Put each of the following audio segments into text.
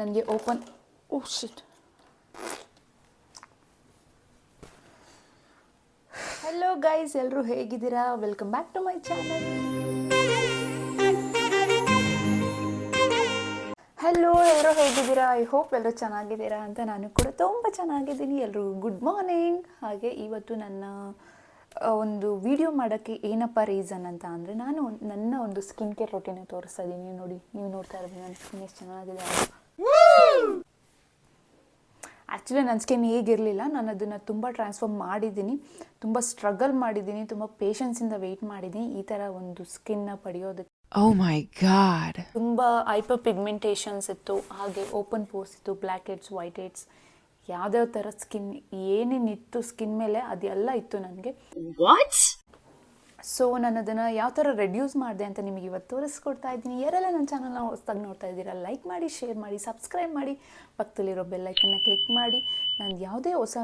ನನಗೆ open oh shit hello guys ಎಲ್ಲರೂ ಹೇಗಿದ್ದೀರಾ? Welcome back to my channel hello ಎಲ್ಲರೂ ಹೇಗಿದ್ದೀರಾ? ಐ ಹೋಪ್ ಎಲ್ಲರೂ ಚೆನ್ನಾಗಿದ್ದೀರಾ ಅಂತ ನಾನು ಕೂಡ ತುಂಬ ಚೆನ್ನಾಗಿದ್ದೀನಿ. ಎಲ್ಲರೂ ಗುಡ್ ಮಾರ್ನಿಂಗ್ ಹಾಗೆ ಇವತ್ತು ನನ್ನ ಒಂದು ವಿಡಿಯೋ ಮಾಡೋಕ್ಕೆ ಏನಪ್ಪ ರೀಸನ್ ಅಂತ ಅಂದರೆ ನಾನು ನನ್ನ ಒಂದು ಸ್ಕಿನ್ ಕೇರ್ ರೊಟೀನ ತೋರಿಸ್ತಾ ಇದ್ದೀನಿ. ನೋಡಿ, ನೀವು ನೋಡ್ತಾ ಇರೋದು ನನ್ನ ಸ್ಕಿನ್ ಎಷ್ಟು ಚೆನ್ನಾಗಿದೆ. ಆ್ಯಕ್ಚುಲಿ ನನ್ನ ಸ್ಕಿನ್ ಹೀಗಿರಲಿಲ್ಲ ನಾನು ಅದನ್ನು ತುಂಬ ಟ್ರಾನ್ಸ್ಫಾರ್ಮ್ ಮಾಡಿದ್ದೀನಿ. ತುಂಬ ಸ್ಟ್ರಗಲ್ ಮಾಡಿದ್ದೀನಿ. ತುಂಬ ಪೇಷನ್ಸಿಂದ ವೆಯ್ಟ್ ಮಾಡಿದ್ದೀನಿ. ಈ ಥರ ಒಂದು ಸ್ಕಿನ್ನ ಪಡೆಯೋದಕ್ಕೆ. ಓ ಮೈ ಗಾಡ್ ತುಂಬ ಹೈಪರ್ ಪಿಗ್ಮೆಂಟೇಷನ್ಸ್ ಇತ್ತು. ಹಾಗೆ ಓಪನ್ ಪೋರ್ಸ್ ಇತ್ತು ಬ್ಲ್ಯಾಕ್ ಹೆಡ್ಸ್ ವೈಟ್ ಹೆಡ್ಸ್ ಯಾವ್ದಾವ ಥರ ಸ್ಕಿನ್ ಏನೇನಿತ್ತು ಸ್ಕಿನ್ ಮೇಲೆ ಅದೆಲ್ಲ ಇತ್ತು ನನಗೆ. What? ಸೊ ನಾನು ಅದನ್ನು ಯಾವ ಥರ ರೆಡ್ಯೂಸ್ ಮಾಡಿದೆ ಅಂತ ನಿಮಗೆ ಇವತ್ತು ತೋರಿಸ್ಕೊಡ್ತಾ ಇದ್ದೀನಿ. ಯಾರೆಲ್ಲ ನನ್ನ ಚಾನಲ್ನ ಹೊಸ್ದಾಗಿ ನೋಡ್ತಾ ಇದ್ದೀರಾ ಲೈಕ್ ಮಾಡಿ ಶೇರ್ ಮಾಡಿ ಸಬ್ಸ್ಕ್ರೈಬ್ ಮಾಡಿ. ಪಕ್ಕದಲ್ಲಿರೋ ಬೆಲ್ಲೈಕನ್ನ ಕ್ಲಿಕ್ ಮಾಡಿ. ನಾನು ಯಾವುದೇ ಹೊಸ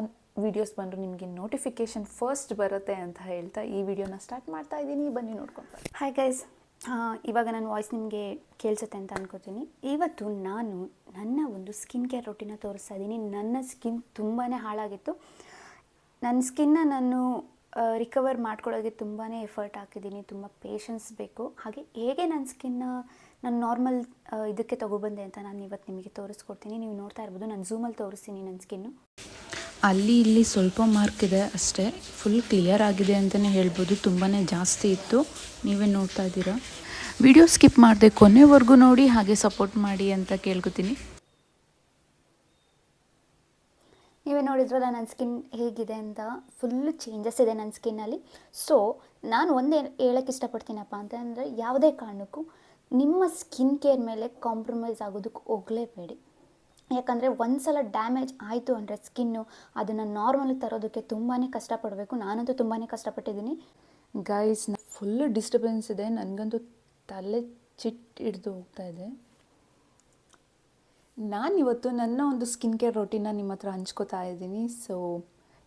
ವೀಡಿಯೋಸ್ ಬಂದರೂ ನಿಮಗೆ ನೋಟಿಫಿಕೇಷನ್ ಫಸ್ಟ್ ಬರುತ್ತೆ ಅಂತ ಹೇಳ್ತಾ ಈ ವಿಡಿಯೋನ ಸ್ಟಾರ್ಟ್ ಮಾಡ್ತಾ ಇದ್ದೀನಿ. ಬನ್ನಿ ನೋಡ್ಕೊಂಡು ಹಾಯ್ ಗೈಸ್ ಇವಾಗ ನನ್ನ ವಾಯ್ಸ್ ನಿಮಗೆ ಕೇಳಿಸುತ್ತೆ ಅಂತ ಅನ್ಕೋತೀನಿ. ಇವತ್ತು ನಾನು ನನ್ನ ಒಂದು ಸ್ಕಿನ್ ಕೇರ್ ರೊಟೀನ ತೋರಿಸ್ತಾ ಇದ್ದೀನಿ. ನನ್ನ ಸ್ಕಿನ್ ತುಂಬಾ ಹಾಳಾಗಿತ್ತು. ನನ್ನ ಸ್ಕಿನ್ನ ನಾನು ರಿಕವರ್ ಮಾಡ್ಕೊಳ್ಳೋಕ್ಕೆ ತುಂಬಾ ಎಫರ್ಟ್ ಹಾಕಿದ್ದೀನಿ, ತುಂಬ ಪೇಷನ್ಸ್ ಬೇಕು. ಹಾಗೆ ಹೇಗೆ ನನ್ನ ಸ್ಕಿನ್ನ ನಾನು ನಾರ್ಮಲ್ ಇದಕ್ಕೆ ತೊಗೊಬಂದೆ ಅಂತ ನಾನು ಇವತ್ತು ನಿಮಗೆ ತೋರಿಸ್ಕೊಡ್ತೀನಿ. ನೀವು ನೋಡ್ತಾ ಇರ್ಬೋದು, ನಾನು ಝೂಮಲ್ಲಿ ತೋರಿಸ್ತೀನಿ ನನ್ನ ಸ್ಕಿನ್ನು ಅಲ್ಲಿ ಇಲ್ಲಿ ಸ್ವಲ್ಪ ಮಾರ್ಕ್ ಇದೆ ಅಷ್ಟೇ. ಫುಲ್ ಕ್ಲಿಯರ್ ಆಗಿದೆ ಅಂತಲೇ ಹೇಳ್ಬೋದು. ತುಂಬಾ ಜಾಸ್ತಿ ಇತ್ತು. ನೀವೇ ನೋಡ್ತಾ ಇದ್ದೀರಾ? ವಿಡಿಯೋ ಸ್ಕಿಪ್ ಮಾಡಿದೆ ಕೊನೆವರೆಗೂ ನೋಡಿ, ಹಾಗೆ ಸಪೋರ್ಟ್ ಮಾಡಿ ಅಂತ ಕೇಳ್ಕೊತೀನಿ. ನೀವೇ ನೋಡಿದ್ರಲ್ಲ ನನ್ನ ಸ್ಕಿನ್ ಹೇಗಿದೆ ಅಂತ. ಫುಲ್ ಚೇಂಜಸ್ ಇದೆ ನನ್ನ ಸ್ಕಿನ್ನಲ್ಲಿ ಸೊ ನಾನು ಒಂದೇ ಹೇಳಕ್ಕೆ ಇಷ್ಟಪಡ್ತೀನಪ್ಪ ಅಂತ ಅಂದರೆ ಯಾವುದೇ ಕಾರಣಕ್ಕೂ ನಿಮ್ಮ ಸ್ಕಿನ್ ಕೇರ್ ಮೇಲೆ ಕಾಂಪ್ರಮೈಸ್ ಆಗೋದಕ್ಕೆ ಹೋಗಲೇಬೇಡಿ. ಯಾಕಂದರೆ ಒಂದು ಸಲ ಡ್ಯಾಮೇಜ್ ಆಯಿತು ಅಂದರೆ ಸ್ಕಿನ್ನು ಅದನ್ನು ನಾರ್ಮಲ್ ತರೋದಕ್ಕೆ ತುಂಬಾ ಕಷ್ಟಪಡಬೇಕು. ನಾನಂತೂ ತುಂಬಾ ಕಷ್ಟಪಟ್ಟಿದ್ದೀನಿ. ಗೈಸ್ ಫುಲ್ ಡಿಸ್ಟರ್ಬೆನ್ಸ್ ಇದೆ. ನನಗಂತೂ ತಲೆ ಚಿಟ್ ಹಿಡಿದು ಹೋಗ್ತಾ ಇದೆ. ನಾನಿವತ್ತು ನನ್ನ ಒಂದು ಸ್ಕಿನ್ ಕೇರ್ ರೊಟೀನ ನಿಮ್ಮ ಹತ್ರ ಹಂಚ್ಕೋತಾ ಇದ್ದೀನಿ. ಸೊ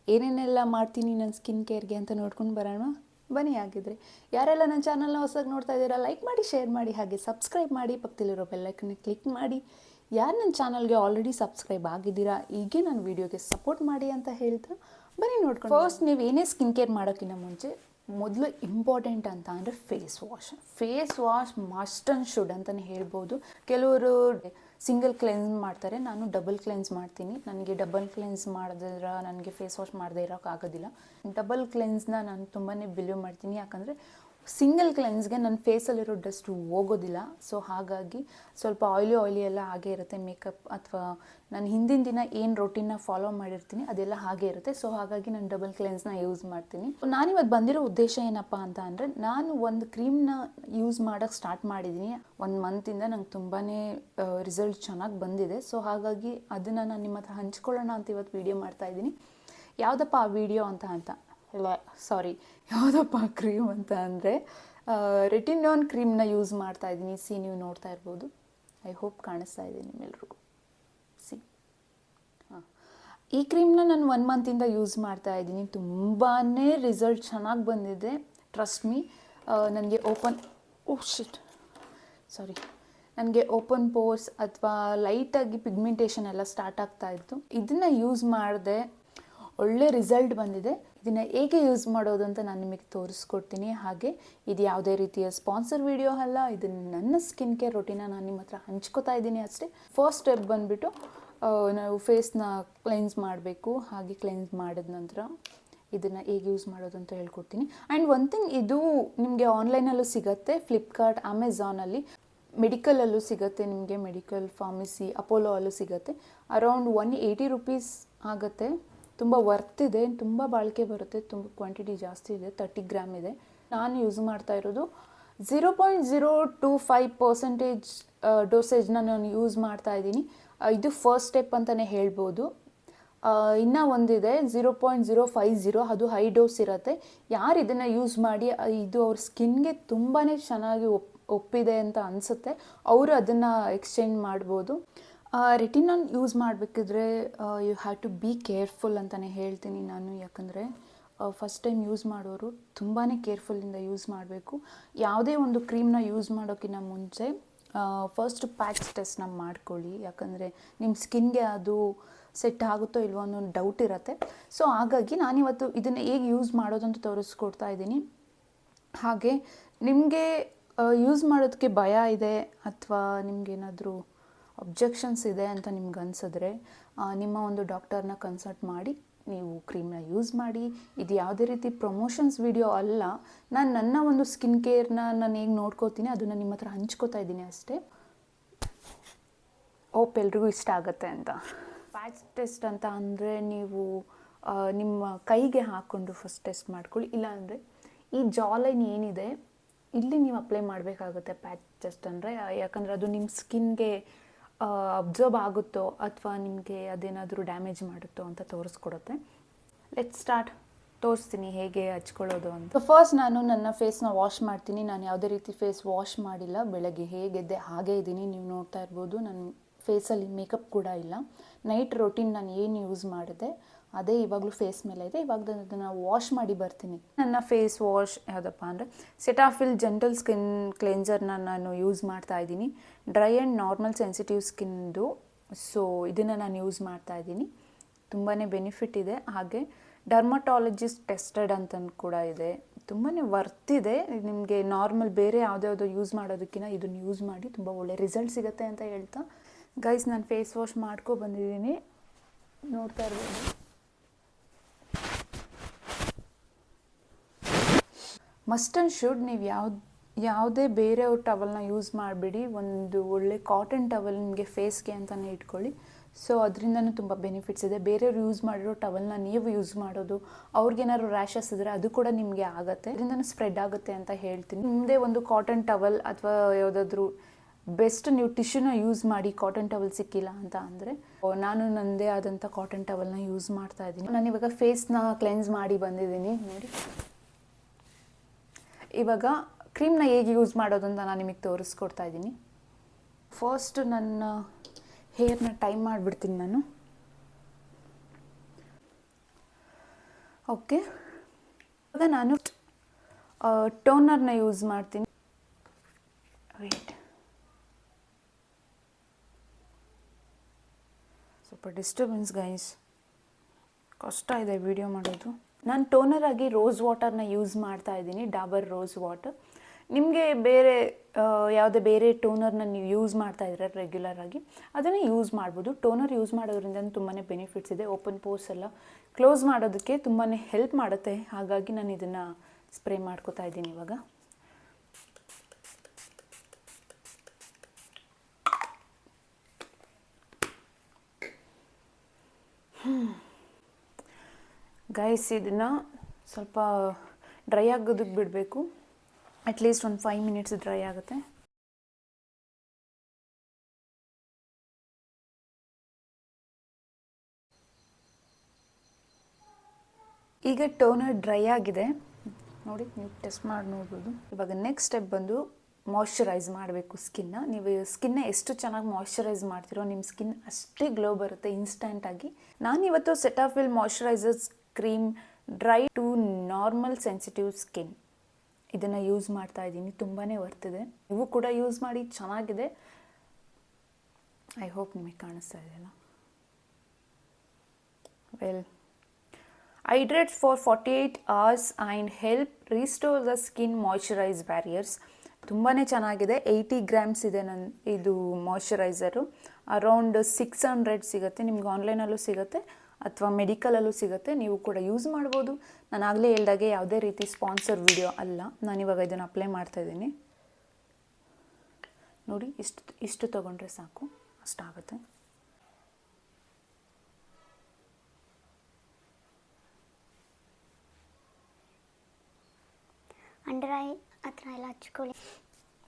ಏನೇನೆಲ್ಲ ಮಾಡ್ತೀನಿ ನನ್ನ ಸ್ಕಿನ್ ಕೇರ್ಗೆ ಅಂತ ನೋಡ್ಕೊಂಡು ಬರೋಣ. ಬನ್ನಿ ಆಗಿದ್ರೆ ಯಾರೆಲ್ಲ ನನ್ನ ಚಾನಲ್ನ ಹೊಸದಾಗಿ ನೋಡ್ತಾ ಇದ್ದೀರಾ ಲೈಕ್ ಮಾಡಿ ಶೇರ್ ಮಾಡಿ, ಹಾಗೆ ಸಬ್ಸ್ಕ್ರೈಬ್ ಮಾಡಿ, ಪಕ್ಕದಲ್ಲಿರೋ ಬೆಲ್ಲೈಕನ್ನ ಕ್ಲಿಕ್ ಮಾಡಿ. ಯಾರು ನನ್ನ ಚಾನಲ್ಗೆ ಆಲ್ರೆಡಿ ಸಬ್ಸ್ಕ್ರೈಬ್ ಆಗಿದ್ದೀರಾ, ಹೀಗೆ ನನ್ನ ವೀಡಿಯೋಗೆ ಸಪೋರ್ಟ್ ಮಾಡಿ ಅಂತ ಹೇಳ್ತಾ ಬನ್ನಿ ನೋಡ್ಕೊಂಡು ಫಸ್ಟ್ ನೀವು ಏನೇ ಸ್ಕಿನ್ ಕೇರ್ ಮಾಡೋಕ್ಕಿಂತ ಮುಂಚೆ ಮೊದಲು ಇಂಪಾರ್ಟೆಂಟ್ ಅಂತ ಅಂದರೆ face wash face wash must and should ಅಂತಲೇ ಹೇಳ್ಬೋದು. ಕೆಲವರು ಸಿಂಗಲ್ ಕ್ಲೆನ್ಸ್ ಮಾಡ್ತಾರೆ. ನಾನು ಡಬಲ್ ಕ್ಲೆನ್ಸ್ ಮಾಡ್ತೀನಿ. ನನಗೆ ಡಬಲ್ ಕ್ಲೆನ್ಸ್ ಮಾಡಿದ್ರೆ, ನನಗೆ ಫೇಸ್ ವಾಶ್ ಮಾಡದೇ ಇರೋಕ್ಕಾಗೋದಿಲ್ಲ ಡಬಲ್ ಕ್ಲೆನ್ಸ್ನ ನಾನು ತುಂಬಾ ಬಿಲೀವ್ ಮಾಡ್ತೀನಿ. ಯಾಕಂದರೆ ಸಿಂಗಲ್ ಕ್ಲೆನ್ಸ್ಗೆ ನನ್ನ ಫೇಸಲ್ಲಿರೋ ಡಸ್ಟ್ ಹೋಗೋದಿಲ್ಲ. ಸೊ ಹಾಗಾಗಿ ಸ್ವಲ್ಪ ಆಯ್ಲಿ ಆಯ್ಲಿ ಎಲ್ಲ ಹಾಗೆ ಇರುತ್ತೆ ಮೇಕಪ್ ಅಥವಾ ನಾನು ಹಿಂದಿನ ದಿನ ಏನು ರೊಟೀನ್ನ ಫಾಲೋ ಮಾಡಿರ್ತೀನಿ ಅದೆಲ್ಲ ಹಾಗೆ ಇರುತ್ತೆ. ಸೊ ಹಾಗಾಗಿ ನಾನು ಡಬಲ್ ಕ್ಲೆನ್ಸ್ನ ಯೂಸ್ ಮಾಡ್ತೀನಿ. ನಾನಿವತ್ತು ಬಂದಿರೋ ಉದ್ದೇಶ ಏನಪ್ಪ ಅಂತ ಅಂದರೆ ನಾನು ಒಂದು ಕ್ರೀಮ್ನ ಯೂಸ್ ಮಾಡೋಕ್ಕೆ ಸ್ಟಾರ್ಟ್ ಮಾಡಿದ್ದೀನಿ ಒಂದು ಮಂತಿಂದ ನಂಗೆ ತುಂಬಾ ರಿಸಲ್ಟ್ ಚೆನ್ನಾಗಿ ಬಂದಿದೆ. ಸೊ ಹಾಗಾಗಿ ಅದನ್ನು ನಾನು ನಿಮ್ಮ ಹತ್ರ ಹಂಚ್ಕೊಳ್ಳೋಣ ಅಂತ ಇವತ್ತು ವೀಡಿಯೋ ಮಾಡ್ತಾ ಇದ್ದೀನಿ. ಯಾವುದಪ್ಪ ಆ ವಿಡಿಯೋ ಅಂತ ಅಂತ? ಸಾರಿ ಯಾವುದಪ್ಪ ಕ್ರೀಮ್ ಅಂತ ಅಂದರೆ ರೆಟಿನಾನ್ ಕ್ರೀಮ್ನ ಯೂಸ್ ಮಾಡ್ತಾ ಇದ್ದೀನಿ. ಸಿ ನೀವು ನೋಡ್ತಾ ಇರ್ಬೋದು. ಐ ಹೋಪ್ ಕಾಣಿಸ್ತಾ ಇದೆ ನಿಮ್ಮೆಲ್ರಿಗೂ. ಸಿ ಹಾಂ. ಈ ಕ್ರೀಮ್ನ ನಾನು ಒನ್ ಮಂತಿಂದ ಯೂಸ್ ಮಾಡ್ತಾ ಇದ್ದೀನಿ. ತುಂಬಾ ರಿಸಲ್ಟ್ ಚೆನ್ನಾಗಿ ಬಂದಿದೆ. ಟ್ರಸ್ಟ್ ಮೀ ನನಗೆ ಓಪನ್ ಓ ಶಿಟ್ ಸಾರಿ ನನಗೆ ಓಪನ್ ಪೋರ್ಸ್ ಅಥವಾ ಲೈಟಾಗಿ ಪಿಗ್ಮೆಂಟೇಷನ್ ಎಲ್ಲ ಸ್ಟಾರ್ಟ್ ಆಗ್ತಾ ಇತ್ತು. ಇದನ್ನು ಯೂಸ್ ಮಾಡಿದೆ. ಒಳ್ಳೆ ರಿಸಲ್ಟ್ ಬಂದಿದೆ. ಇದನ್ನು ಹೇಗೆ ಯೂಸ್ ಮಾಡೋದು ಅಂತ ನಾನು ನಿಮಗೆ ತೋರಿಸ್ಕೊಡ್ತೀನಿ. ಹಾಗೆ ಇದು ಯಾವುದೇ ರೀತಿಯ ಸ್ಪಾನ್ಸರ್ ವಿಡಿಯೋ ಅಲ್ಲ, ಇದು ನನ್ನ ಸ್ಕಿನ್ ಕೇರ್ ರೊಟೀನ ನಾನು ನಿಮ್ಮ ಹತ್ರ ಹಂಚ್ಕೋತಾ ಇದ್ದೀನಿ ಅಷ್ಟೇ. ಫಸ್ಟ್ ಸ್ಟೆಪ್ ಬಂದುಬಿಟ್ಟು ನಾವು ಫೇಸ್ನ ಕ್ಲೆನ್ಸ್ ಮಾಡಬೇಕು. ಹಾಗೆ ಕ್ಲೆನ್ಸ್ ಮಾಡಿದ ನಂತರ ಇದನ್ನು ಹೇಗೆ ಯೂಸ್ ಮಾಡೋದು ಅಂತ ಹೇಳ್ಕೊಡ್ತೀನಿ. ಆ್ಯಂಡ್ ಒನ್ ಥಿಂಗ್ ಇದು ನಿಮಗೆ ಆನ್ಲೈನಲ್ಲೂ ಸಿಗುತ್ತೆ ಫ್ಲಿಪ್ಕಾರ್ಟ್ ಅಮೆಝಾನಲ್ಲಿ ಮೆಡಿಕಲಲ್ಲೂ ಸಿಗುತ್ತೆ, ನಿಮಗೆ ಮೆಡಿಕಲ್ ಫಾರ್ಮಸಿ ಅಪೋಲೋ ಅಲ್ಲೂ ಸಿಗುತ್ತೆ. ಅರೌಂಡ್ ಒನ್ ಏಯ್ಟಿ ರುಪೀಸ್ ಆಗುತ್ತೆ. ತುಂಬ ವರ್ತ್ ಇದೆ, ತುಂಬ ಬಾಳಿಕೆ ಬರುತ್ತೆ, ತುಂಬ ಕ್ವಾಂಟಿಟಿ ಜಾಸ್ತಿ ಇದೆ ತರ್ಟಿ ಗ್ರಾಮ್ ಇದೆ. ನಾನು ಯೂಸ್ ಮಾಡ್ತಾ ಇರೋದು zero point zero two five percentage ಡೋಸೇಜ್ನ ನಾನು ಯೂಸ್ ಮಾಡ್ತಾ ಇದ್ದೀನಿ. ಇದು ಫಸ್ಟ್ ಸ್ಟೆಪ್ ಅಂತಲೇ ಹೇಳ್ಬೋದು. ಇನ್ನೂ ಒಂದಿದೆ zero point zero five zero ಅದು ಹೈ ಡೋಸ್ ಇರುತ್ತೆ. ಯಾರು ಇದನ್ನು ಯೂಸ್ ಮಾಡಿ ಇದು ಅವ್ರ ಸ್ಕಿನ್ಗೆ ತುಂಬಾ ಚೆನ್ನಾಗಿ ಒಪ್, ಒಪ್ಪಿದೆ ಅಂತ ಅನಿಸುತ್ತೆ. ಅವರು ಅದನ್ನು ಎಕ್ಸ್ಚೇಂಜ್ ಮಾಡ್ಬೋದು. ರೆಟಿನಾನ್ use ಮಾಡಬೇಕಿದ್ರೆ you have to be careful ಅಂತಲೇ ಹೇಳ್ತೀನಿ ನಾನು. ಯಾಕಂದರೆ ಫಸ್ಟ್ ಟೈಮ್ ಯೂಸ್ ಮಾಡೋರು ತುಂಬಾ ಕೇರ್ಫುಲ್ಲಿಂದ ಯೂಸ್ ಮಾಡಬೇಕು. ಯಾವುದೇ ಒಂದು ಕ್ರೀಮ್ನ ಯೂಸ್ ಮಾಡೋಕ್ಕಿಂತ ಮುಂಚೆ ಫಸ್ಟ್ ಪ್ಯಾಚ್ ಟೆಸ್ಟ್ನ ಮಾಡ್ಕೊಳ್ಳಿ. ಯಾಕಂದರೆ ನಿಮ್ಮ ಸ್ಕಿನ್ಗೆ ಅದು ಸೆಟ್ ಆಗುತ್ತೋ ಇಲ್ವೋ ಅನ್ನೋ ಡೌಟ್ ಇರುತ್ತೆ. ಸೊ ಹಾಗಾಗಿ ನಾನಿವತ್ತು ಇದನ್ನು ಹೇಗೆ ಯೂಸ್ ಮಾಡೋದು ಅಂತ ತೋರಿಸ್ಕೊಡ್ತಾ ಇದ್ದೀನಿ. ಹಾಗೆ, ನಿಮಗೆ ಯೂಸ್ ಮಾಡೋದಕ್ಕೆ ಭಯ ಇದೆ, ಅಥವಾ ನಿಮಗೇನಾದರೂ ಅಬ್ಜೆಕ್ಷನ್ಸ್ ಇದೆ ಅಂತ ನಿಮ್ಗೆ ಅನಿಸಿದ್ರೆ ನಿಮ್ಮ ಒಂದು ಡಾಕ್ಟರ್ನ ಕನ್ಸಲ್ಟ್ ಮಾಡಿ, ನೀವು ಕ್ರೀಮ್ನ ಯೂಸ್ ಮಾಡಿ. ಇದು ಯಾವುದೇ ರೀತಿ ಪ್ರಮೋಷನ್ಸ್ ವಿಡಿಯೋ ಅಲ್ಲ. ನಾನು ನನ್ನ ಒಂದು ಸ್ಕಿನ್ ಕೇರ್ನ ನಾನು ಹೇಗೆ ನೋಡ್ಕೋತೀನಿ ಅದನ್ನು ನಿಮ್ಮ ಹತ್ರ ಹಂಚ್ಕೋತಾ ಇದ್ದೀನಿ ಅಷ್ಟೇ. ಓಪ್ ಎಲ್ರಿಗೂ ಇಷ್ಟ ಆಗುತ್ತೆ ಅಂತ. ಪ್ಯಾಚ್ ಟೆಸ್ಟ್ ಅಂತ ಅಂದರೆ ನೀವು ನಿಮ್ಮ ಕೈಗೆ ಹಾಕ್ಕೊಂಡು ಫಸ್ಟ್ ಟೆಸ್ಟ್ ಮಾಡ್ಕೊಳ್ಳಿ. ಇಲ್ಲಾಂದರೆ ಈ ಜಾಲೈನ್ ಏನಿದೆ, ಇಲ್ಲಿ ನೀವು ಅಪ್ಲೈ ಮಾಡಬೇಕಾಗುತ್ತೆ ಪ್ಯಾಚ್ ಟೆಸ್ಟ್ ಅಂದರೆ, ಯಾಕಂದರೆ ಅದು ನಿಮ್ಮ ಸ್ಕಿನ್ಗೆ ಅಬ್ಸರ್ವ್ ಆಗುತ್ತೋ ಅಥವಾ ನಿಮಗೆ ಅದೇನಾದರೂ ಡ್ಯಾಮೇಜ್ ಮಾಡುತ್ತೋ ಅಂತ ತೋರಿಸ್ಕೊಡುತ್ತೆ. ಲೆಟ್ ಸ್ಟಾರ್ಟ್ ತೋರಿಸ್ತೀನಿ ಹೇಗೆ ಹಚ್ಕೊಳ್ಳೋದು ಅಂತ. ಫಸ್ಟ್ ನಾನು ನನ್ನ ಫೇಸ್ನ ವಾಶ್ ಮಾಡ್ತೀನಿ. ನಾನು ಯಾವುದೇ ರೀತಿ ಫೇಸ್ ವಾಶ್ ಮಾಡಿಲ್ಲ. ಬೆಳಗ್ಗೆ ಹೇಗೆದ್ದೆ ಹಾಗೇ ಇದ್ದೀನಿ. ನೀವು ನೋಡ್ತಾ ಇರ್ಬೋದು, ನನ್ನ ಫೇಸಲ್ಲಿ ಮೇಕಪ್ ಕೂಡ ಇಲ್ಲ. ನೈಟ್ ರೊಟೀನ್ ನಾನು ಏನು ಯೂಸ್ ಮಾಡಿದೆ? ಅದೇ ಇವಾಗಲೂ ಫೇಸ್ ಮೇಲೆ ಇದೆ. ಇವಾಗ ಅದನ್ನು ವಾಶ್ ಮಾಡಿ ಬರ್ತೀನಿ. ನನ್ನ ಫೇಸ್ ವಾಶ್ ಯಾವುದಪ್ಪ ಅಂದರೆ ಸೆಟಾಫಿಲ್ ಜೆಂಟಲ್ ಸ್ಕಿನ್ ಕ್ಲೆನ್ಸರ್ನ ನಾನು ಯೂಸ್ ಮಾಡ್ತಾ ಇದ್ದೀನಿ. ಡ್ರೈ ಆ್ಯಂಡ್ ನಾರ್ಮಲ್ ಸೆನ್ಸಿಟಿವ್ ಸ್ಕಿನ್ದು ಸೊ ಇದನ್ನು ನಾನು ಯೂಸ್ ಮಾಡ್ತಾ ಇದ್ದೀನಿ. ತುಂಬಾ ಬೆನಿಫಿಟ್ ಇದೆ. ಹಾಗೆ ಡರ್ಮಟಾಲಜಿಸ್ಟ್ ಟೆಸ್ಟೆಡ್ ಅಂತಂದು ಕೂಡ ಇದೆ. ತುಂಬಾ ವರ್ತ್ ಇದೆ. ನಿಮಗೆ ನಾರ್ಮಲ್ ಬೇರೆ ಯಾವುದ್ಯಾವುದೋ ಯೂಸ್ ಮಾಡೋದಕ್ಕಿಂತ ಇದನ್ನು ಯೂಸ್ ಮಾಡಿ ತುಂಬ ಒಳ್ಳೆ ರಿಸಲ್ಟ್ ಸಿಗುತ್ತೆ ಅಂತ ಹೇಳ್ತಾ. ಗೈಸ್ ನಾನು ಫೇಸ್ ವಾಶ್ ಮಾಡ್ಕೊ ಬಂದಿದ್ದೀನಿ. ನೋಡ್ತಾ ಇರ್ಬೋದು. ಮಸ್ಟ್ ಆ್ಯಂಡ್ ಶುಡ್ ನೀವು ಯಾವ್ದು, ಯಾವುದೇ ಬೇರೆಯವ್ರ ಟವಲ್ನ ಯೂಸ್ ಮಾಡಬೇಡಿ. ಒಂದು ಒಳ್ಳೆ ಕಾಟನ್ ಟವಲ್ ನಿಮಗೆ ಫೇಸ್ಗೆ ಅಂತಲೇ ಇಟ್ಕೊಳ್ಳಿ. ಸೊ, ಅದರಿಂದನೂ ತುಂಬ ಬೆನಿಫಿಟ್ಸ್ ಇದೆ. ಬೇರೆಯವ್ರು ಯೂಸ್ ಮಾಡಿರೋ ಟವಲ್ನ ನೀವು ಯೂಸ್ ಮಾಡೋದು ಅವ್ರಿಗೇನಾದ್ರು ರ್ಯಾಷಸ್ ಇದ್ದರೆ ಅದು ಕೂಡ ನಿಮಗೆ ಆಗುತ್ತೆ. ಅದರಿಂದನೂ ಸ್ಪ್ರೆಡ್ ಆಗುತ್ತೆ ಅಂತ ಹೇಳ್ತೀನಿ. ನಿಮ್ಮದೇ ಒಂದು ಕಾಟನ್ ಟವಲ್ ಅಥವಾ ಯಾವುದಾದ್ರೂ ಬೆಸ್ಟ್ ನೀವು ಟಿಶ್ಯೂನ ಯೂಸ್ ಮಾಡಿ ಕಾಟನ್ ಟವಲ್ ಸಿಕ್ಕಿಲ್ಲ ಅಂತ ಅಂದರೆ ನಾನು ನನ್ನದೇ ಆದಂಥ ಕಾಟನ್ ಟವಲ್ನ ಯೂಸ್ ಮಾಡ್ತಾ ಇದ್ದೀನಿ. ನಾನು ಇವಾಗ ಫೇಸ್ನ ಕ್ಲೆನ್ಸ್ ಮಾಡಿ ಬಂದಿದ್ದೀನಿ. ನೋಡಿ. ಇವಾಗ ಕ್ರೀಮ್ನ ಹೇಗೆ ಯೂಸ್ ಮಾಡೋದು ಅಂತ ನಾನು ನಿಮಗೆ ತೋರಿಸ್ಕೊಡ್ತಾ ಇದ್ದೀನಿ. ಫಸ್ಟ್ ನನ್ನ ಹೇರ್ನ ಟೈಮ್ ಮಾಡಿಬಿಡ್ತೀನಿ ನಾನು. ಓಕೆ ಇವಾಗ ನಾನು ಟೋನರ್ನ ಯೂಸ್ ಮಾಡ್ತೀನಿ. ವೇಟ್ ಸ್ವಲ್ಪ ಡಿಸ್ಟರ್ಬೆನ್ಸ್ ಗೈಸ್ ಕಷ್ಟ ಇದೆ ವಿಡಿಯೋ ಮಾಡೋದು. ನಾನು ಟೋನರ್ ಆಗಿ ರೋಸ್ ವಾಟರ್ನ ಯೂಸ್ ಮಾಡ್ತಾ ಇದ್ದೀನಿ ಡಾಬರ್ ರೋಸ್ ವಾಟರ್ ನಿಮಗೆ ಬೇರೆ ಯಾವುದೇ ಬೇರೆ ಟೋನರ್ನ ನೀವು ಯೂಸ್ ಮಾಡ್ತಾ ಇದ್ರೆ ರೆಗ್ಯುಲರ್ ಆಗಿ, ಅದನ್ನು ಯೂಸ್ ಮಾಡ್ಬೋದು. ಟೋನರ್ ಯೂಸ್ ಮಾಡೋದ್ರಿಂದ ತುಂಬಾ ಬೆನಿಫಿಟ್ಸ್ ಇದೆ. ಓಪನ್ ಪೋರ್ಸ್ ಎಲ್ಲ ಕ್ಲೋಸ್ ಮಾಡೋದಕ್ಕೆ ತುಂಬಾ ಹೆಲ್ಪ್ ಮಾಡುತ್ತೆ. ಹಾಗಾಗಿ ನಾನು ಇದನ್ನು ಸ್ಪ್ರೇ ಮಾಡ್ಕೋತಾ ಇದ್ದೀನಿ ಇವಾಗ. ಗೈಸ್ ಇದನ್ನು ಸ್ವಲ್ಪ ಡ್ರೈ ಆಗೋದಕ್ಕೆ ಬಿಡಬೇಕು. ಅಟ್ಲೀಸ್ಟ್ ಒಂದು ಫೈವ್ ಮಿನಿಟ್ಸ್ ಡ್ರೈ ಆಗುತ್ತೆ. ಈಗ ಟೋನರ್ ಡ್ರೈ ಆಗಿದೆ. ನೋಡಿ, ನೀವು ಟೆಸ್ಟ್ ಮಾಡಿ ನೋಡ್ಬೋದು. ಇವಾಗ ನೆಕ್ಸ್ಟ್ ಸ್ಟೆಪ್ ಬಂದು ಮಾಯ್ಶ್ಚರೈಸ್ ಮಾಡಬೇಕು ಸ್ಕಿನ್ನ ನೀವು ಸ್ಕಿನ್ನ ಎಷ್ಟು ಚೆನ್ನಾಗಿ ಮಾಯ್ಶ್ಚರೈಸ್ ಮಾಡ್ತೀರೋ ನಿಮ್ಮ ಸ್ಕಿನ್ ಅಷ್ಟೇ ಗ್ಲೋ ಬರುತ್ತೆ ಇನ್ಸ್ಟಂಟಾಗಿ ನಾನಿವತ್ತು will moisturisers cream dry to normal sensitive skin. ಇದನ್ನು ಯೂಸ್ ಮಾಡ್ತಾ ಇದ್ದೀನಿ ತುಂಬಾ ವರ್ತಿದೆ. ನೀವು ಕೂಡ ಯೂಸ್ ಮಾಡಿ ಚೆನ್ನಾಗಿದೆ. ಐ ಹೋಪ್ ನಿಮಗೆ ಕಾಣಿಸ್ತಾ ಇದೆಯಲ್ಲ. Well hydrate for 48 hours and help restore the skin moisturize barriers. ತುಂಬಾ ಚೆನ್ನಾಗಿದೆ. ಏಯ್ಟಿ ಗ್ರಾಮ್ಸ್ ಇದೆ ನನ್ನ ಇದು ಮಾಯಿಶ್ಚರೈಸರು ಅರೌಂಡ್ ಸಿಕ್ಸ್ ಹಂಡ್ರೆಡ್ ಸಿಗುತ್ತೆ. ನಿಮ್ಗೆ ಆನ್ಲೈನಲ್ಲೂ ಸಿಗುತ್ತೆ. ಅಥವಾ ಮೆಡಿಕಲಲ್ಲೂ ಸಿಗುತ್ತೆ ನೀವು ಕೂಡ ಯೂಸ್ ಮಾಡ್ಬೋದು. ನಾನು ಆಗಲೇ ಹೇಳ್ದಾಗೆ ಯಾವುದೇ ರೀತಿ ಸ್ಪಾನ್ಸರ್ ವಿಡಿಯೋ ಅಲ್ಲ. ನಾನಿವಾಗ ಇದನ್ನು ಅಪ್ಲೈ ಮಾಡ್ತಾ ಇದ್ದೀನಿ. ನೋಡಿ ಇಷ್ಟು ಇಷ್ಟು ತೊಗೊಂಡ್ರೆ ಸಾಕು. ಅಷ್ಟಾಗುತ್ತೆ. ಅಂಡರ್ ಐ ಹತ್ರ ಎಲ್ಲ ಹಚ್ಕೊಳ್ಳಿ.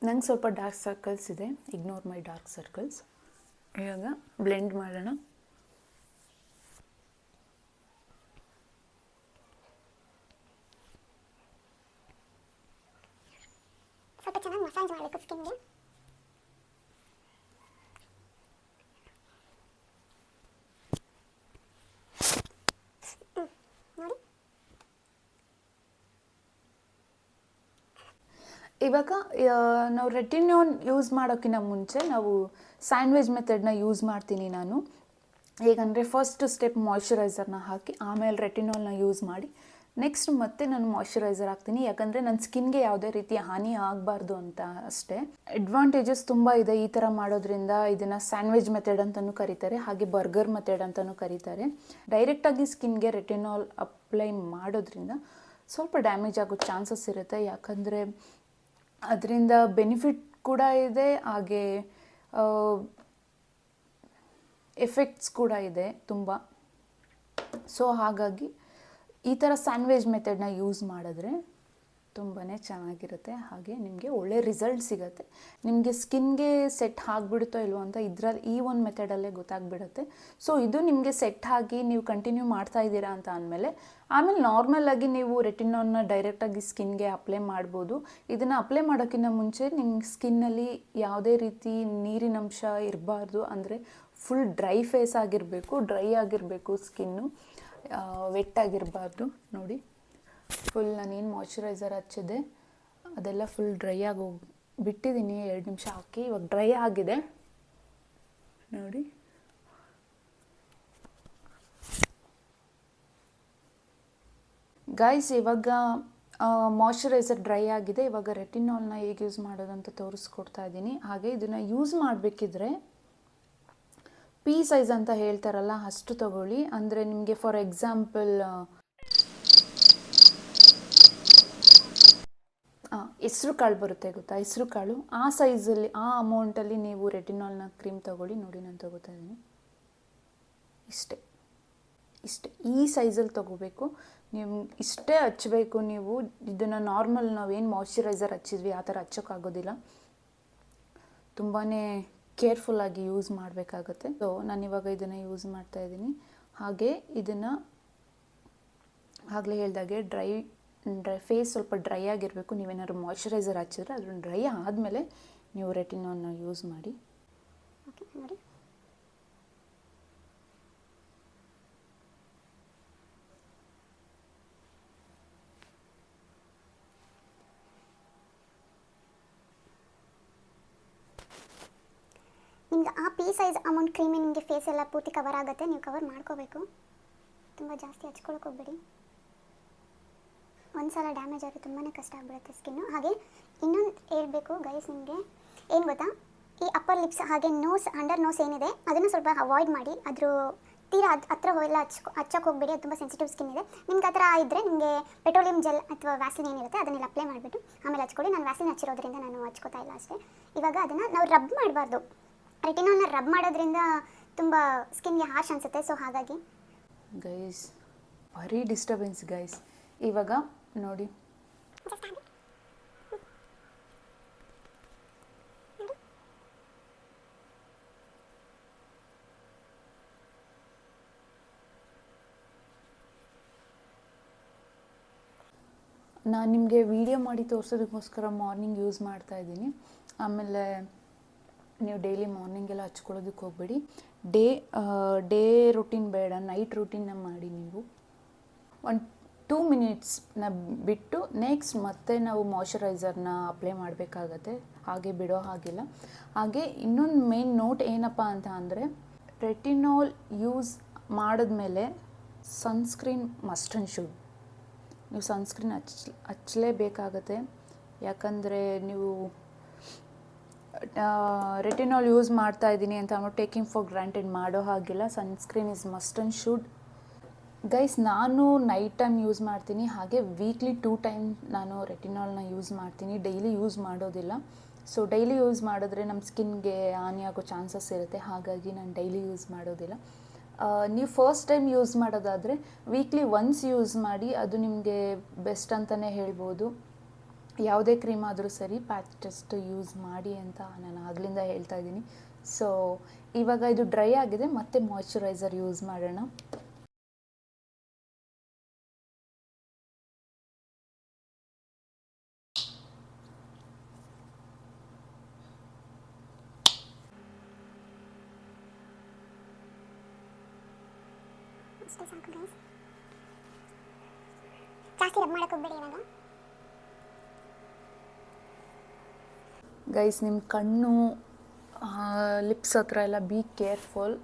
ನಂಗೆ ಸ್ವಲ್ಪ ಡಾರ್ಕ್ ಸರ್ಕಲ್ಸ್ ಇದೆ. ಇಗ್ನೋರ್ ಮೈ ಡಾರ್ಕ್ ಸರ್ಕಲ್ಸ್ ಇವಾಗ ಬ್ಲೆಂಡ್ ಮಾಡೋಣ. ಸ್ವಲ್ಪ ಚೆನ್ನಾಗಿ ಮಸಾಜ್ ಮಾಡಬೇಕು ಸ್ಕಿನ್ಗೆ ನೋಡಿ ಇವಾಗ ಆ, ನಾವು ರೆಟಿನಾಲ್ ಯೂಸ್ ಮಾಡೋಕ್ಕಿಂತ ಮುಂಚೆ ನಾವು ಸ್ಯಾಂಡ್ವಿಚ್ ಮೆಥಡ್ನ ಯೂಸ್ ಮಾಡ್ತೀನಿ ನಾನು ಹೇಗಂದರೆ ಫಸ್ಟ್ ಸ್ಟೆಪ್ ಮಾಯ್ಶ್ಚರೈಸರ್ನ ಹಾಕಿ ಆಮೇಲೆ ರೆಟಿನಾಲ್ನ ಯೂಸ್ ಮಾಡಿ ನೆಕ್ಸ್ಟ್ ಮತ್ತೆ ನಾನು ಮಾಯ್ಶ್ಚರೈಸರ್ ಹಾಕ್ತೀನಿ. ಯಾಕಂದರೆ ನನ್ನ ಸ್ಕಿನ್ಗೆ ಯಾವುದೇ ರೀತಿಯ ಹಾನಿ ಆಗಬಾರ್ದು ಅಂತ ಅಷ್ಟೇ. ಅಡ್ವಾಂಟೇಜಸ್ ತುಂಬ ಇದೆ ಈ ಥರ ಮಾಡೋದ್ರಿಂದ. ಇದನ್ನು ಸ್ಯಾಂಡ್ವಿಚ್ ಮೆಥಡ್ ಅಂತಲೂ ಕರೀತಾರೆ. ಹಾಗೆ ಬರ್ಗರ್ ಮೆಥಡ್ ಅಂತಲೂ ಕರೀತಾರೆ. ಡೈರೆಕ್ಟಾಗಿ ಸ್ಕಿನ್ಗೆ ರೆಟಿನಾಲ್ ಅಪ್ಲೈ ಮಾಡೋದ್ರಿಂದ ಸ್ವಲ್ಪ ಡ್ಯಾಮೇಜ್ ಆಗೋ ಚಾನ್ಸಸ್ ಇರುತ್ತೆ. ಯಾಕಂದರೆ ಅದರಿಂದ ಬೆನಿಫಿಟ್ ಕೂಡ ಇದೆ. ಹಾಗೆ ಎಫೆಕ್ಟ್ಸ್ ಕೂಡ ಇದೆ ತುಂಬ. ಸೊ ಹಾಗಾಗಿ ಈ ಥರ ಸ್ಯಾಂಡ್ವಿಚ್ ಮೆಥಡ್ನ ಯೂಸ್ ಮಾಡಿದ್ರೆ ತುಂಬಾ ಚೆನ್ನಾಗಿರುತ್ತೆ. ಹಾಗೆ ನಿಮಗೆ ಒಳ್ಳೆ ರಿಸಲ್ಟ್ ಸಿಗುತ್ತೆ. ನಿಮಗೆ ಸ್ಕಿನ್ಗೆ ಸೆಟ್ ಆಗಿಬಿಡುತ್ತೋ ಇಲ್ವೋ ಅಂತ ಇದರಲ್ಲಿ ಈ ಒಂದು ಮೆಥಡಲ್ಲೇ ಗೊತ್ತಾಗ್ಬಿಡುತ್ತೆ. ಸೊ ಇದು ನಿಮಗೆ ಸೆಟ್ ಆಗಿ ನೀವು ಕಂಟಿನ್ಯೂ ಮಾಡ್ತಾ ಇದ್ದೀರಾ ಅಂತ ಅಂದಮೇಲೆ, ಆಮೇಲೆ ನಾರ್ಮಲ್ ಆಗಿ ನೀವು ರೆಟಿನೋನ ಡೈರೆಕ್ಟಾಗಿ ಸ್ಕಿನ್ಗೆ ಅಪ್ಲೈ ಮಾಡ್ಬೋದು. ಇದನ್ನು ಅಪ್ಲೈ ಮಾಡೋಕ್ಕಿಂತ ಮುಂಚೆ ನಿಮ್ಮ ಸ್ಕಿನ್ನಲ್ಲಿ ಯಾವುದೇ ರೀತಿ ನೀರಿನಂಶ ಇರಬಾರ್ದು ಅಂದರೆ ಫುಲ್ ಡ್ರೈ ಫೇಸ್ ಆಗಿರಬೇಕು ಡ್ರೈ ಆಗಿರಬೇಕು ಸ್ಕಿನ್ನು ವೆಟ್ ಆಗಿರಬಾರ್ದು. ನೋಡಿ ಫುಲ್ ನಾನೇನು ಮಾಯ್ಚರೈಸರ್ ಹಚ್ಚಿದೆ ಅದೆಲ್ಲ ಫುಲ್ ಡ್ರೈ ಆಗಿ ಹೋಗಿ ಬಿಟ್ಟಿದ್ದೀನಿ ಎರಡು ನಿಮಿಷ ಹಾಕಿ, ಇವಾಗ ಡ್ರೈ ಆಗಿದೆ. ನೋಡಿ. ಗೈಸ್ ಇವಾಗ ಮಾಯ್ಶ್ಚರೈಸರ್ ಡ್ರೈ ಆಗಿದೆ. ಇವಾಗ ರೆಟಿನಾಲ್ನ ಹೇಗೆ ಯೂಸ್ ಮಾಡೋದಂತ ತೋರಿಸ್ಕೊಡ್ತಾ ಇದ್ದೀನಿ ಹಾಗೆ ಇದನ್ನು ಯೂಸ್ ಮಾಡಬೇಕಿದ್ರೆ ಪಿ ಸೈಜ್ ಅಂತ ಹೇಳ್ತಾರಲ್ಲ, ಅಷ್ಟು ತಗೊಳ್ಳಿ. ಅಂದರೆ ನಿಮಗೆ ಫಾರ್ ಎಕ್ಸಾಂಪಲ್ ಹೆಸ್ರು ಕಾಳು ಬರುತ್ತೆ ಗೊತ್ತಾ? ಹೆಸ್ರು ಕಾಳು. ಆ ಸೈಜಲ್ಲಿ ಆ ಅಮೌಂಟಲ್ಲಿ ನೀವು ರೆಟಿನಾಲ್ನ ಕ್ರೀಮ್ ತಗೊಳ್ಳಿ. ನೋಡಿ ನಾನು ತಗೋತಾ ಇದ್ದೀನಿ. ಇಷ್ಟೇ. ಇಷ್ಟೇ. ಈ ಸೈಜಲ್ಲಿ ತಗೋಬೇಕು. ನೀವು ಇಷ್ಟೇ ಹಚ್ಚಬೇಕು ನೀವು. ಇದನ್ನು ನಾರ್ಮಲ್ ನಾವೇನು ಮಾಯ್ಶ್ಚರೈಸರ್ ಹಚ್ಚಿದ್ವಿ, ಆ ಥರ ಹಚ್ಚೋಕ್ಕಾಗೋದಿಲ್ಲ ತುಂಬಾ ಕೇರ್ಫುಲ್ಲಾಗಿ ಯೂಸ್ ಮಾಡಬೇಕಾಗುತ್ತೆ. ಸೊ ನಾನಿವಾಗ ಇದನ್ನು ಯೂಸ್ ಮಾಡ್ತಾ ಇದ್ದೀನಿ. ಹಾಗೆ ಇದನ್ನು ಆಗಲೇ ಹೇಳಿದಾಗೆ ಡ್ರೈ ಡ್ರೈ ಫೇಸ್ ಸ್ವಲ್ಪ ಡ್ರೈ ಆಗಿರಬೇಕು. ನೀವೇನಾದ್ರು ಮಾಯ್ಶ್ಚರೈಸರ್ ಹಚ್ಚಿದ್ರೆ ಅದನ್ನು ಡ್ರೈ ಆದಮೇಲೆ ನೀವು ರೆಟಿನೋನ ಯೂಸ್ ಮಾಡಿ. ಓಕೆ ನೋಡಿ ನಿಮ್ಗೆ ಆ ಪಿ ಸೈಜ್ ಅಮೌಂಟ್ ಕ್ರೀಮಿ ನಿಮಗೆ ಫೇಸ್ ಎಲ್ಲ ಪೂರ್ತಿ ಕವರ್ ಆಗುತ್ತೆ, ನೀವು ಕವರ್ ಮಾಡ್ಕೋಬೇಕು. ತುಂಬ ಜಾಸ್ತಿ ಹಚ್ಕೊಳಕ್ಕೆ ಹೋಗ್ಬೇಡಿ. ಒಂದ್ಸಲ ಡ್ಯಾಮೇಜ್ ಆದರೆ ತುಂಬಾ ಕಷ್ಟ ಆಗಿಬಿಡುತ್ತೆ ಸ್ಕಿನ್ನು ಹಾಗೆ ಇನ್ನೊಂದು ಹೇಳಬೇಕು ಗೈಸ್ ನಿಮಗೆ, ಏನು ಗೊತ್ತಾ? ಈ ಅಪ್ಪರ್ ಲಿಪ್ಸ್ ಹಾಗೆ ನೋಸ್ ಅಂಡರ್ ನೋಸ್ ಏನಿದೆ, ಅದನ್ನು ಸ್ವಲ್ಪ ಅವಾಯ್ಡ್ ಮಾಡಿ, ಅದ್ರ ತೀರಾ ಅದು ಹತ್ರ ಎಲ್ಲ ಹಚ್ಕೊ ಹಚ್ಚಕ್ಕೆ ಹೋಗ್ಬೇಡಿ, ಅದು ತುಂಬ ಸೆನ್ಸಿಟಿವ್ ಸ್ಕಿನ್ ಇದೆ. ನಿಮ್ಗೆ ಆ ಥರ ಇದ್ದರೆ ನಿಮಗೆ ಪೆಟ್ರೋಲಿಯಂ ಜೆಲ್ ಅಥವಾ ವ್ಯಾಸಿನ್ ಏನಿರುತ್ತೆ, ಅದನ್ನೆಲ್ಲ ಅಪ್ಲೈ ಮಾಡಿಬಿಟ್ಟು ಆಮೇಲೆ ಹಚ್ಕೊಳ್ಳಿ. ನಾನು ವ್ಯಾಸಿನ್ ಹಚ್ಚಿರೋದ್ರಿಂದ ನಾನು ಹಚ್ಕೋತಾ ಇಲ್ಲ ಅಷ್ಟೇ. ಇವಾಗ ಅದನ್ನು ನಾವು ರಬ್ ಮಾಡಬಾರ್ದು. ರೆಟಿನಾಲ್ನ ರಬ್ ಮಾಡೋದ್ರಿಂದ ತುಂಬ ಸ್ಕಿನ್ಗೆ ಹಾರ್ಶ್ ಅನಿಸುತ್ತೆ ಸೊ ಹಾಗಾಗಿ. ಗೈಸ್ ಭಾರಿ ಡಿಸ್ಟರ್ಬೆನ್ಸ್ ಗೈಸ್ ಇವಾಗ ನೋಡಿ. ನಾನು ನಿಮಗೆ ವಿಡಿಯೋ ಮಾಡಿ ತೋರಿಸೋದಕ್ಕೋಸ್ಕರ ಮಾರ್ನಿಂಗ್ ಯೂಸ್ ಮಾಡ್ತಾ ಇದ್ದೀನಿ. ಆಮೇಲೆ ನೀವು ಡೈಲಿ ಮಾರ್ನಿಂಗೆಲ್ಲ ಹಚ್ಕೊಳ್ಳೋದಕ್ಕೆ ಹೋಗ್ಬೇಡಿ. ಡೇ ಡೇ ರುಟೀನ್ ಬೇಡ ನೈಟ್ ರುಟೀನ್ನ ಮಾಡಿ ನೀವು. ಒಂದು ಟೂ ಮಿನಿಟ್ಸ್ನ ಬಿಟ್ಟು ನೆಕ್ಸ್ಟ್ ಮತ್ತೆ ನಾವು ಮಾಯ್ಶ್ಚರೈಸರ್ನ ಅಪ್ಲೈ ಮಾಡಬೇಕಾಗತ್ತೆ. ಹಾಗೆ ಬಿಡೋ ಹಾಗಿಲ್ಲ. ಹಾಗೆ ಇನ್ನೊಂದು ಮೇನ್ ನೋಟ್ ಏನಪ್ಪ ಅಂತ ಅಂದರೆ ರೆಟಿನಾಲ್ ಯೂಸ್ ಮಾಡಿದ್ಮೇಲೆ ಸನ್ಸ್ಕ್ರೀನ್ ಮಸ್ಟ್ ಆ್ಯಂಡ್ ಶುಡ್ ನೀವು ಸನ್ಸ್ಕ್ರೀನ್ ಹಚ್ ಹಚ್ಚಲೇಬೇಕಾಗತ್ತೆ. ಯಾಕಂದರೆ ನೀವು ರೆಟಿನಾಲ್ ಯೂಸ್ ಮಾಡ್ತಾ ಇದ್ದೀನಿ ಅಂತ ಅಂದ್ಬಿಟ್ಟು ಟೇಕಿಂಗ್ ಫಾರ್ ಗ್ರಾಂಟೆಡ್ ಮಾಡೋ ಹಾಗಿಲ್ಲ. Sunscreen is must and should guys ನಾನು ನೈಟ್ ಟೈಮ್ ಯೂಸ್ ಮಾಡ್ತೀನಿ. ಹಾಗೆ ವೀಕ್ಲಿ ಟೂ ಟೈಮ್ ನಾನು ರೆಟಿನಾಲ್ನ ಯೂಸ್ ಮಾಡ್ತೀನಿ. ಡೈಲಿ ಯೂಸ್ ಮಾಡೋದಿಲ್ಲ. ಸೊ ಡೈಲಿ ಯೂಸ್ ಮಾಡಿದ್ರೆ ನಮ್ಮ ಸ್ಕಿನ್ಗೆ ಹಾನಿಯಾಗೋ ಚಾನ್ಸಸ್ ಇರುತ್ತೆ. ಹಾಗಾಗಿ ನಾನು ಡೈಲಿ ಯೂಸ್ ಮಾಡೋದಿಲ್ಲ. ನೀವು ಫಸ್ಟ್ ಟೈಮ್ ಯೂಸ್ ಮಾಡೋದಾದರೆ ವೀಕ್ಲಿ ಒನ್ಸ್ ಯೂಸ್ ಮಾಡಿ ಅದು ನಿಮಗೆ ಬೆಸ್ಟ್ ಅಂತಲೇ ಹೇಳ್ಬೋದು. ಯಾವುದೇ ಕ್ರೀಮ್ ಆದರೂ ಸರಿ ಪ್ಯಾಚ್ ಟೆಸ್ಟ್ ಯೂಸ್ ಮಾಡಿ ಅಂತ ನಾನು ಆಗಲಿಂದ ಹೇಳ್ತಾ ಇದ್ದೀನಿ. ಸೊ ಇವಾಗ ಇದು ಡ್ರೈ ಆಗಿದೆ, ಮತ್ತೆ ಮಾಯ್ಶ್ಚರೈಸರ್ ಯೂಸ್ ಮಾಡೋಣ ಅಷ್ಟೇ ಸಾಕು ಗೈಸ್ ಜಾಸ್ತಿ ರಬ್ ಮಾಡಕ್ಕೆ ಹೋಗ್ಬೇಡಿ ಇವಾಗ ಗೈಸ್ ನಿಮ್ಮ ಕಣ್ಣು ಲಿಪ್ಸ್ ಹತ್ರ ಎಲ್ಲ be careful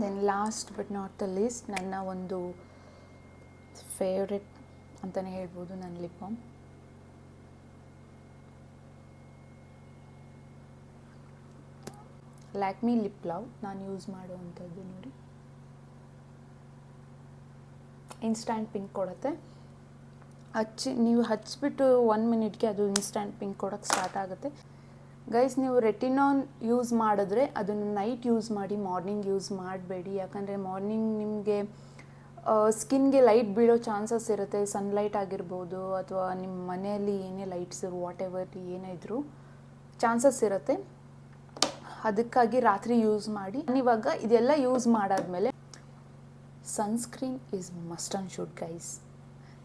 then last but not the least ನನ್ನ ಒಂದು ಫೇವ್ರೆಟ್ ಅಂತಲೇ ಹೇಳ್ಬೋದು ನನ್ನ lip balm Lakme lip love ನಾನು ಯೂಸ್ ಮಾಡುವಂಥದ್ದು ನೋಡಿ. ಇನ್ಸ್ಟ್ಯಾಂಟ್ ಪಿಂಕ್ ಕೊಡುತ್ತೆ. ಹಚ್ಚಿ, ನೀವು ಹಚ್ಚಿಬಿಟ್ಟು ಒನ್ ಮಿನಿಟ್ಗೆ ಅದು ಇನ್ಸ್ಟ್ಯಾಂಟ್ ಪಿಂಕ್ ಕೊಡೋಕ್ಕೆ ಸ್ಟಾರ್ಟ್ ಆಗುತ್ತೆ. ಗೈಸ್ ನೀವು ರೆಟಿನಾನ್ ಯೂಸ್ ಮಾಡಿದ್ರೆ ಅದನ್ನು ನೈಟ್ ಯೂಸ್ ಮಾಡಿ ಮಾರ್ನಿಂಗ್ ಯೂಸ್ ಮಾಡಬೇಡಿ. ಯಾಕಂದರೆ ಮಾರ್ನಿಂಗ್ ನಿಮಗೆ ಸ್ಕಿನ್ಗೆ ಲೈಟ್ ಬೀಳೋ ಚಾನ್ಸಸ್ ಇರುತ್ತೆ. ಸನ್ಲೈಟ್ ಆಗಿರ್ಬೋದು ಅಥವಾ ನಿಮ್ಮ ಮನೆಯಲ್ಲಿ ಏನೇ ಲೈಟ್ಸ್ ವಾಟ್ ಎವರ್ ಏನೇ ಇದ್ದರೂ ಚಾನ್ಸಸ್ ಇರುತ್ತೆ. ಅದಕ್ಕಾಗಿ ರಾತ್ರಿ ಯೂಸ್ ಮಾಡಿ. ಇವಾಗ ಇದೆಲ್ಲ ಯೂಸ್ ಮಾಡಾದ್ಮೇಲೆ sunscreen is must and should guys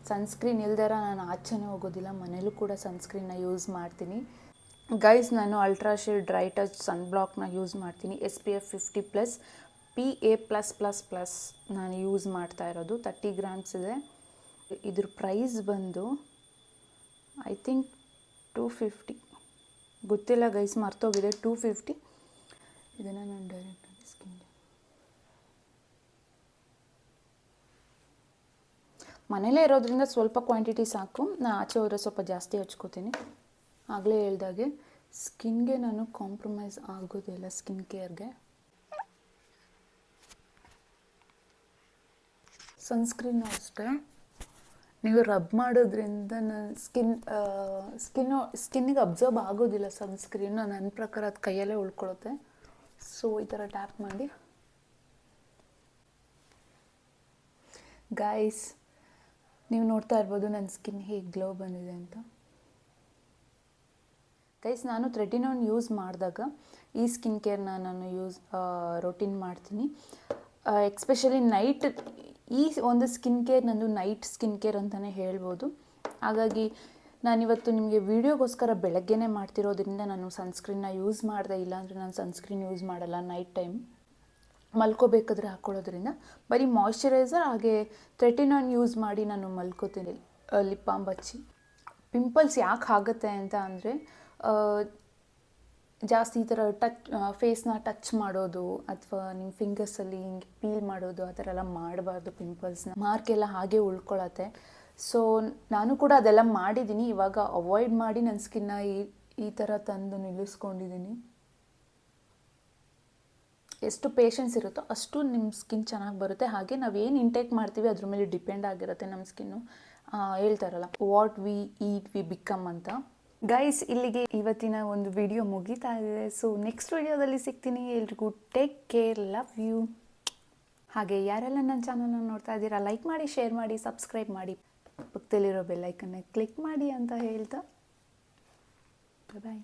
sunscreen ಇಲ್ದಾರ ನಾನು ಆಚೆನೇ ಹೋಗೋದಿಲ್ಲ. ಮನೇಲೂ ಕೂಡ ಸನ್ಸ್ಕ್ರೀನ್ನ ಯೂಸ್ ಮಾಡ್ತೀನಿ. ಗೈಸ್ ನಾನು ultra shade dry touch sun ಬ್ಲಾಕ್ನ ಯೂಸ್ ಮಾಡ್ತೀನಿ. S P F fifty plus P A plus plus plus ನಾನು ಯೂಸ್ ಮಾಡ್ತಾ ಇರೋದು. ತರ್ಟಿ ಗ್ರಾಮ್ಸ್ ಇದೆ. ಇದ್ರ ಪ್ರೈಸ್ ಬಂದು ಐ ಥಿಂಕ್ ಟೂ ಫಿಫ್ಟಿ ಗೊತ್ತಿಲ್ಲ ಗೈಸ್ ಮರ್ತೋಗಿದೆ. ಟೂ ಫಿಫ್ಟಿ ಇದನ್ನು ನಾನು ಡೈರೆಕ್ಟಾಗಿ ಸ್ಕಿನ್ ಮನೇಲೇ ಇರೋದ್ರಿಂದ ಸ್ವಲ್ಪ ಕ್ವಾಂಟಿಟಿ ಸಾಕು. ನಾನು ಆಚೆ ಹೋದರೆ ಸ್ವಲ್ಪ ಜಾಸ್ತಿ ಹಚ್ಕೋತೀನಿ. ಆಗಲೇ ಹೇಳ್ದಾಗೆ, ಸ್ಕಿನ್ಗೆ ನಾನು ಕಾಂಪ್ರಮೈಸ್ ಆಗೋದಿಲ್ಲ ಸ್ಕಿನ್ ಕೇರ್ಗೆ ಸನ್ಸ್ಕ್ರೀನು ಅಷ್ಟೇ. ನೀವು ರಬ್ ಮಾಡೋದ್ರಿಂದ ನನ್ನ ಸ್ಕಿನ್ ಸ್ಕಿನ್ನು ಸ್ಕಿನ್ನಿಗೆ ಅಬ್ಸರ್ಬ್ ಆಗೋದಿಲ್ಲ ಸನ್ಸ್ಕ್ರೀನು ನನ್ನ ಪ್ರಕಾರ ಅದು ಕೈಯಲ್ಲೇ ಉಳ್ಕೊಳ್ಳುತ್ತೆ ಸೊ ಈ ಥರ ಟ್ಯಾಪ್ ಮಾಡಿ. ಗಾಯ್ಸ್ ನೀವು ನೋಡ್ತಾ ಇರ್ಬೋದು ನನ್ನ ಸ್ಕಿನ್ ಹೇಗೆ ಗ್ಲೋ ಬಂದಿದೆ ಅಂತ. ಗೈಸ್ ನಾನು ಥ್ರೆಟಿನಾನ್ ಯೂಸ್ ಮಾಡಿದಾಗ ಈ ಸ್ಕಿನ್ ಕೇರ್ನ ನಾನು ಯೂಸ್ ರೊಟೀನ್ ಮಾಡ್ತೀನಿ. ಎಕ್ಸ್ಪೆಷಲಿ ನೈಟ್ ಈ ಒಂದು ಸ್ಕಿನ್ ಕೇರ್ ನಂದು ನೈಟ್ ಸ್ಕಿನ್ ಕೇರ್ ಅಂತಲೇ ಹೇಳ್ಬೋದು. ಹಾಗಾಗಿ ನಾನಿವತ್ತು ನಿಮಗೆ ವೀಡಿಯೋಗೋಸ್ಕರ ಬೆಳಗ್ಗೆನೇ ಮಾಡ್ತಿರೋದ್ರಿಂದ ನಾನು ಸನ್ಸ್ಕ್ರೀನ್ನ ಯೂಸ್ ಮಾಡಿದೆ ಇಲ್ಲಾಂದರೆ ನಾನು ಸನ್ಸ್ಕ್ರೀನ್ ಯೂಸ್ ಮಾಡಲ್ಲ ನೈಟ್ ಟೈಮ್ ಮಲ್ಕೋಬೇಕಾದ್ರೆ ಹಾಕ್ಕೊಳ್ಳೋದ್ರಿಂದ ಬರೀ ಮಾಯ್ಶ್ಚರೈಸರ್ ಹಾಗೆ ಥ್ರೆಟಿನಾನ್ ಯೂಸ್ ಮಾಡಿ ನಾನು ಮಲ್ಕೋತೀನಿ ಲಿಪ್ ಬಾಮ್ ಹಚ್ಚಿ. ಪಿಂಪಲ್ಸ್ ಯಾಕೆ ಆಗುತ್ತೆ ಅಂತ ಅಂದರೆ ಜಾಸ್ತಿ ಈ ಥರ ಟಚ್ ಫೇಸ್ನ ಟಚ್ ಮಾಡೋದು ಅಥವಾ ನಿಮ್ಮ ಫಿಂಗರ್ಸಲ್ಲಿ ಹಿಂಗೆ ಪೀಲ್ ಮಾಡೋದು, ಆ ಥರ ಎಲ್ಲ ಮಾಡಬಾರ್ದು ಪಿಂಪಲ್ಸ್ನ ಮಾರ್ಕ್ ಎಲ್ಲ ಹಾಗೆ ಉಳ್ಕೊಳತ್ತೆ. ಸೊ ನಾನು ಕೂಡ ಅದೆಲ್ಲ ಮಾಡಿದ್ದೀನಿ. ಇವಾಗ ಅವಾಯ್ಡ್ ಮಾಡಿ ನನ್ನ ಸ್ಕಿನ್ನ ಈ ಈ ಥರ ತಂದು ನಿಲ್ಲಿಸ್ಕೊಂಡಿದ್ದೀನಿ. ಎಷ್ಟು ಪೇಷನ್ಸ್ ಇರುತ್ತೋ ಅಷ್ಟು ನಿಮ್ಮ ಸ್ಕಿನ್ ಚೆನ್ನಾಗಿ ಬರುತ್ತೆ. ಹಾಗೆ ನಾವು ಏನು ಇಂಟೇಕ್ ಮಾಡ್ತೀವಿ ಅದ್ರ ಮೇಲೆ ಡಿಪೆಂಡ್ ಆಗಿರುತ್ತೆ ನಮ್ಮ ಸ್ಕಿನ್ನು ಹೇಳ್ತಾರಲ್ಲ what we eat we become ಅಂತ. ಗೈಸ್ ಇಲ್ಲಿಗೆ ಇವತ್ತಿನ ಒಂದು ವಿಡಿಯೋ ಮುಗೀತಾ ಇದೆ. ಸೊ ನೆಕ್ಸ್ಟ್ ವಿಡಿಯೋದಲ್ಲಿ ಸಿಗ್ತೀನಿ. ಎಲ್ರಿಗೂ ಟೇಕ್ ಕೇರ್ ಲವ್ ಯು ಹಾಗೆ ಯಾರೆಲ್ಲ ನನ್ನ ಚಾನಲ್ನ ನೋಡ್ತಾ ಇದ್ದೀರಾ ಲೈಕ್ ಮಾಡಿ ಶೇರ್ ಮಾಡಿ ಸಬ್ಸ್ಕ್ರೈಬ್ ಮಾಡಿ. ಪಕ್ಕದಲ್ಲಿರೋ ಬೆಲ್ಲೈಕನ್ನ ಕ್ಲಿಕ್ ಮಾಡಿ ಅಂತ ಹೇಳ್ತಾ. ಬಾಯ್